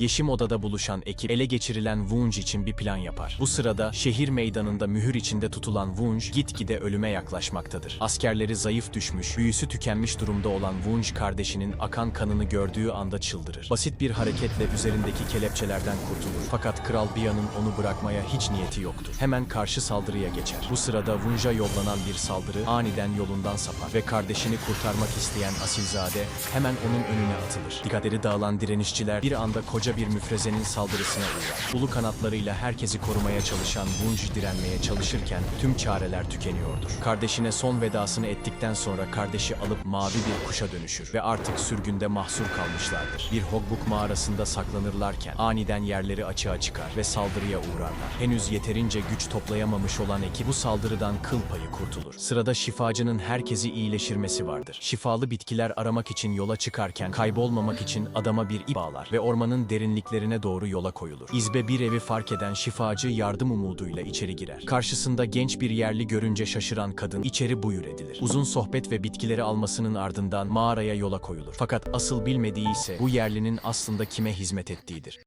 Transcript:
Yeşim odada buluşan ekip ele geçirilen Wunj için bir plan yapar. Bu sırada şehir meydanında mühür içinde tutulan Wunj gitgide ölüme yaklaşmaktadır. Askerleri zayıf düşmüş, büyüsü tükenmiş durumda olan Wunj kardeşinin akan kanını gördüğü anda çıldırır. Basit bir hareketle üzerindeki kelepçelerden kurtulur. Fakat Kral Bia'nın onu bırakmaya hiç niyeti yoktur. Hemen karşı saldırıya geçer. Bu sırada Wunj'a yollanan bir saldırı aniden yolundan sapar ve kardeşini kurtarmak isteyen Asilzade hemen onun önüne atılır. Dikkatleri dağılan direnişçiler bir anda koca bir müfrezenin saldırısına uğrar. Ulu kanatlarıyla herkesi korumaya çalışan Wunj direnmeye çalışırken tüm çareler tükeniyordur. Kardeşine son vedasını ettikten sonra kardeşi alıp mavi bir kuşa dönüşür ve artık sürgünde mahsur kalmışlardır. Bir Hogbuk mağarasında saklanırlarken aniden yerleri açığa çıkar ve saldırıya uğrarlar. Henüz yeterince güç toplayamamış olan ekip bu saldırıdan kıl payı kurtulur. Sırada şifacının herkesi iyileştirmesi vardır. Şifalı bitkiler aramak için yola çıkarken kaybolmamak için adama bir ip bağlar ve ormanın derinliklerine doğru yola koyulur. İzbe bir evi fark eden şifacı yardım umuduyla içeri girer. Karşısında genç bir yerli görünce şaşıran kadın içeri buyur edilir. Uzun sohbet ve bitkileri almasının ardından mağaraya yola koyulur. Fakat asıl bilmediği ise bu yerlinin aslında kime hizmet ettiğidir.